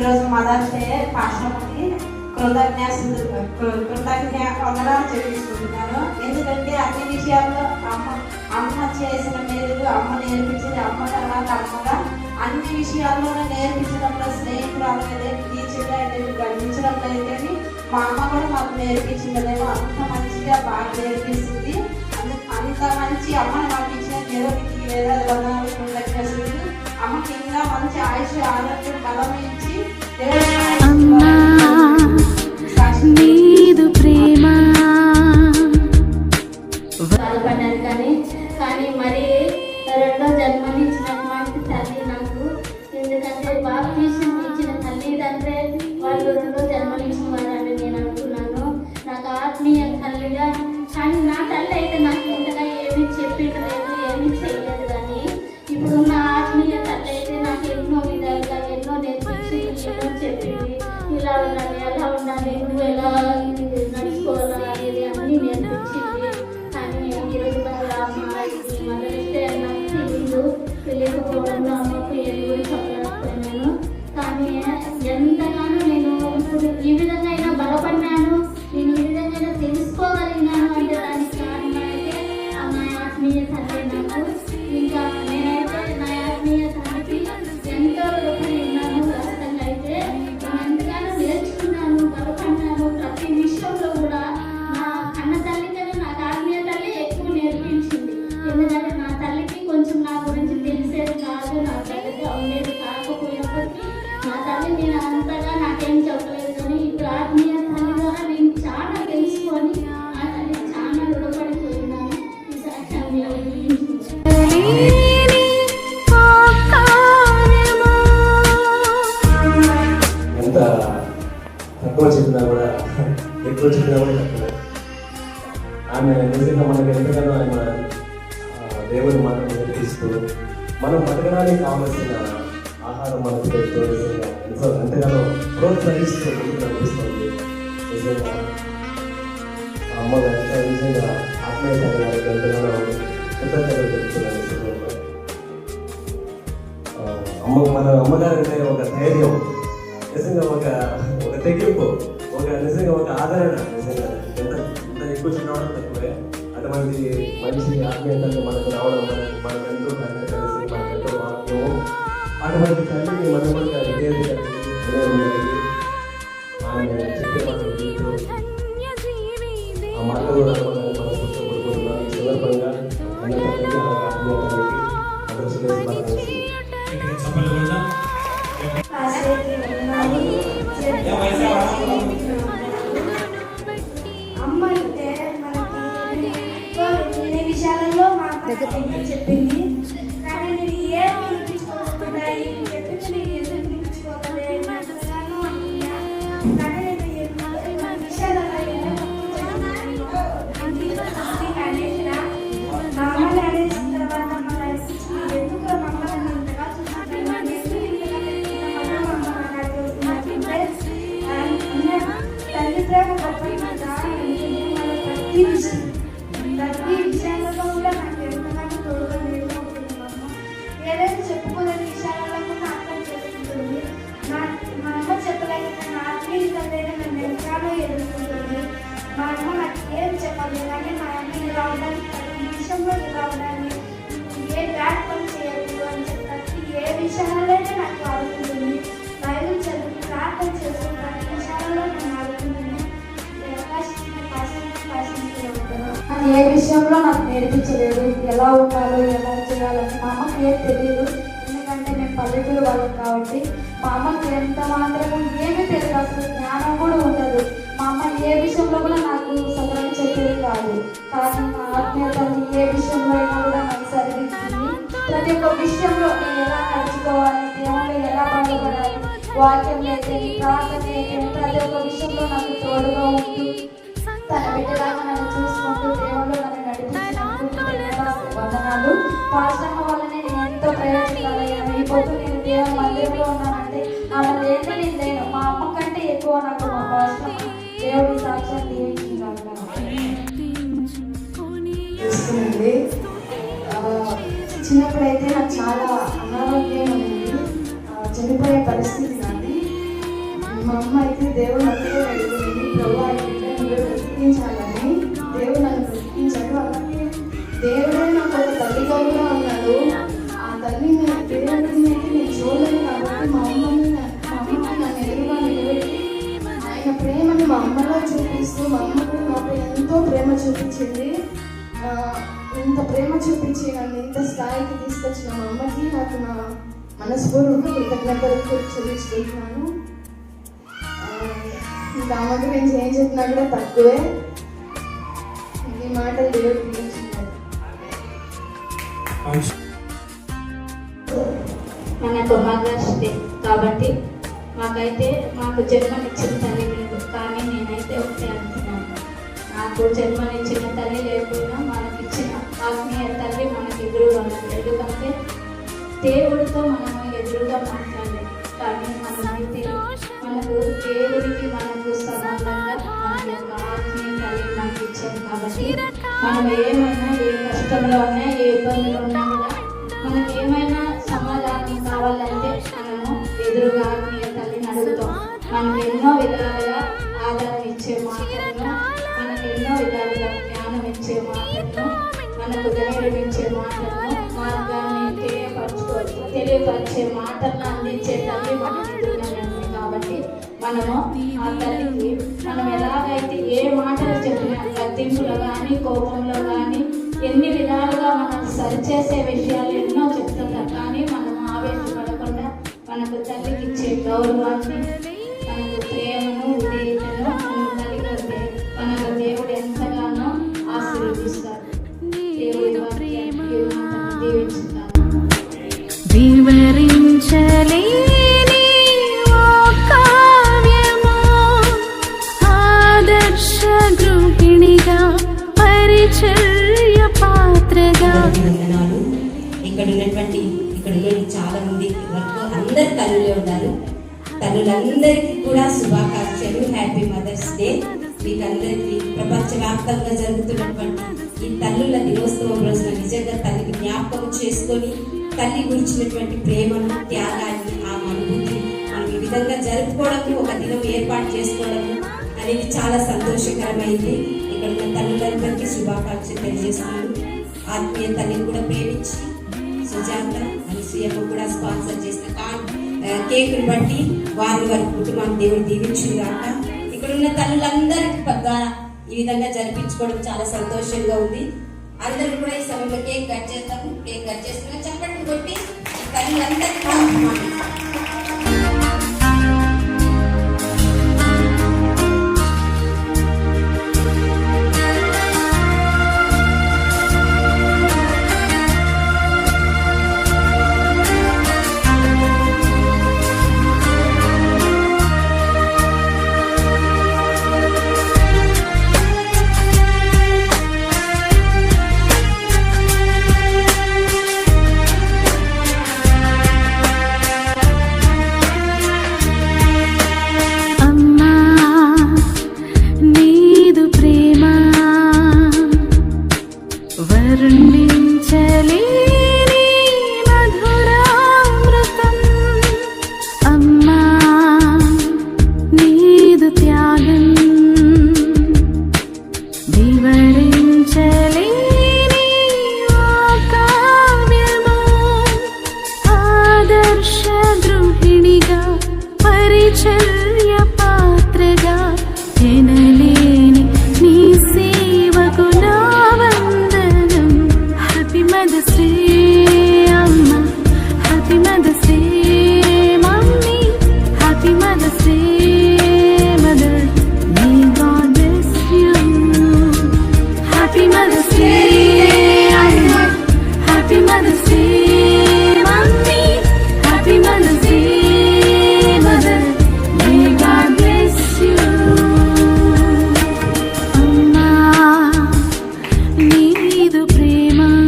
ఈరోజు mothers day పాస్టర్కి కృతజ్ఞ కృతజ్ఞ వందనాలు చెల్లిస్తున్నాను. ఎందుకంటే అన్ని విషయాల్లో అమ్మ అమ్మ చేసిన మేలులు అమ్మ నేర్పించింది అమ్మ తర్వాత అమ్మగా అన్ని విషయాల్లోనూ నేర్పించడంలో స్నేహితురాలు అయితే టీచర్లు అయితే గర్వించడంలో అయితే మా అమ్మ కూడా మాకు నేర్పించిందేమో అంత మంచిగా బాగా నేర్పిస్తుంది. అంత- మంచి అమ్మని మాకు ఇచ్చిన దేవుడికి లేదా వందనాలు కృతజ్ఞతలు అమ్మకి ఇంకా మంచి ఆయుష్ ఆరోగ్యం బలం ఇచ్చి కానీ కానీ మరి రెండో నాకు. ఎందుకంటే నేను అనుకున్నాను. నాకు ఆత్మీయ తల్లిగా కానీ నా తల్లి అయితే నాకు ఇంతగా ఏమీ నేర్పిస్తూ మనం బతకడానికి కావలసిన ఆహారం మనకు పెడుతూ ఎంతో ఎంతగానో ప్రోత్సహిస్తూ ముందుకు నడిపిస్తుంది. నిజంగా ఆ అమ్మ గారికి నిజంగా ఆత్మీయత గారికి ఎంతగానో కృతజ్ఞతలు చెప్తున్నాను అమ్మ మన అమ్మగారు అంటే ఒక ధైర్యం నిజంగా ఒక ఒక తెగింపు ఒక నిజంగా ఒక ఆదరణ నిజంగా ఎంత ఎంత ఎక్కువ చిన్నవాడు తక్కువే. అటువంటి మంచి ఆత్మీయతలు మనకు రావడం మనకి మనకు ఎంతో కలిసి మనకు ఎంతో భాగ్యము అటువంటి తల్లిని మనం కూడా విధేయత ఆమె చెప్పే మాటలు వింటూ ఆ మాటలు రావాలని మనం ఈ సందర్భంగా విషయాలలో మా ఏదైతే చెప్పుకోలేని విషయాలలో కూడా అర్థం చేసుకుంటుంది మా అమ్మ చెప్పలేక నా ఆత్మీయ నన్ను ఎంతగానో ఎదుర్కొంటుంది. మా అమ్మ నాకు ఏం చెప్పాలి కానీ మా అమ్మ ఇలా ఉండాలి ప్రతి విషయంలో ఇలా ఉండాలి. ఏ బ్యాడ్ పని అని చెప్పి ఏ విషయాలైనా నాకు అవుతుంది ఏ విషయంలో నాకు నేర్పించలేదు? ఎలా ఉండాలో ఎలా చేయాలని మా అమ్మకి ఏం తెలియదు ఎందుకంటే మేము పల్లెటూరు వాళ్ళం కాబట్టి మా అమ్మకి ఎంత మాత్రము ఏమీ తెలియదు. అసలు జ్ఞానం కూడా ఉండదు. మా అమ్మ ఏ విషయంలో కూడా నాకు సగం చెప్పేది కాదు. కానీ మా ఆత్మీయతల్ని ఏ విషయంలో అయినా కూడా నాకు సరిదిద్దింది ప్రతి ఒక్క విషయంలో నేను ఎలా నడుచుకోవాలి దేవుళ్ళు ఎలా బాధపడాలి వాక్యం అయితే ప్రార్థన అయితే ప్రతి ఒక్క విషయంలో నాకు తోడుగా ఉంటూ తన బిడ్డలాగా నన్ను చూసుకుంటూ నన్ను నడిపించినందుకు వందనాలు వల్లనే నేను ఎంతో ప్రయోజనాలయ్యాను ఈ పొద్దు నేను దేవుని మందిరంలో ఉన్నానంటే ఆమె లేని నేను మా అమ్మ కంటే ఎక్కువ నాకు మా పాశ్రమ దేవుడి సాక్ష్యం చిన్నప్పుడైతే నాకు చాలా అనారోగ్యం ఉంది. చనిపోయే పరిస్థితి చూపిస్తూ మా అమ్మ కూడా నాపై ఎంతో ప్రేమ చూపించింది. ఇంత ప్రేమ చూపించి నన్ను ఇంత స్థాయికి తీసుకొచ్చిన మా అమ్మకి నాకు నా మనస్ఫూర్తిగా కృతజ్ఞతలు చెల్లించుకుంటున్నాను. ఆ, ఇంకా అమ్మ గురించి ఏం చెప్పినా కూడా తక్కువే. ఈ మాటలు దేవుడు దీవించున్నారు మనకు డే కాబట్టి మాకైతే మాకు జన్మనిచ్చిన తల్లి నాకు జన్మనిచ్చిన తల్లి లేకుండా మనకిచ్చిన ఆత్మీయ తల్లి మనకి ఎదురుగా ఉన్నది. ఎందుకంటే దేవుడితో మనము ఎదురుగా మాట్లాడలేదు కానీ మనమైతే మనకు దేవుడికి మనకు సమానంగా మన యొక్క ఆత్మీయ తల్లి మనకి ఇచ్చారు కాబట్టి మనం ఏమైనా ఏ కష్టంలో ఉన్నా ఏ ఇబ్బందులు ఉన్నా కూడా మనకి ఏమైనా సమాధానం కావాలంటే మనము ఎదురుగా ఆత్మీయ తల్లిని అడుగుతాం. మనం ఎన్నో విధాలుగా తెలియపరిచే మాటలను అందించే తల్లి మనం ఎదురుగానే కాబట్టి మనము ఆ తల్లికి మనం ఎలాగైతే ఏ మాటలు చెప్పినా గద్దింపులో కానీ కోపంలో కానీ ఎన్ని విధాలుగా మనం సరిచేసే విషయాలు ఎన్నో చెప్తుంటారు కానీ మనం ఆవేశపడకుండా మనకు తల్లికి ఇచ్చే గౌరవాన్ని అభినందనాలు వందనాలు ఇక్కడ ఉన్నటువంటి ఇక్కడ ఉన్న చాలా మంది వరకు అందరు తల్లులే ఉన్నారు. తల్లులందరికీ కూడా శుభాకాంక్షలు. హ్యాపీ మదర్స్ డే మీకు అందరికీ ప్రపంచవ్యాప్తంగా జరుగుతున్నటువంటి ఈ తల్లుల దినోత్సవం రోజున నిజంగా తల్లికి జ్ఞాపకం చేసుకొని తల్లి గురించినటువంటి ప్రేమను త్యాగాన్ని ఆ అనుభూతి మనం ఈ విధంగా జరుపుకోవడం ఒక దినం ఏర్పాటు చేసుకోవడము అనేది చాలా సంతోషకరమైంది. ఇక్కడ ఉన్న తల్లులందరికీ శుభాకాంక్షలు తెలియజేస్తున్నాను. ఆత్మీయ తల్లిని కూడా ప్రేమించి సుజాత అనసూయకు కూడా స్పాన్సర్ చేసిన కాన్ కేకుని బట్టి వారి వారి కుటుంబాన్ని దేవుడు దీవించుగాక ఇక్కడ ఉన్న తల్లులందరికీ ద్వారా ఈ విధంగా జరిపించుకోవడం చాలా సంతోషంగా ఉంది. అందరూ కూడా ఈ సమయంలో కేక్ కట్ చేస్తాము కేక్ కట్ చేస్తున్నాం చెప్పండి కొట్టి తల్లులందరికీ ಇದು ಪ್ರೇಮ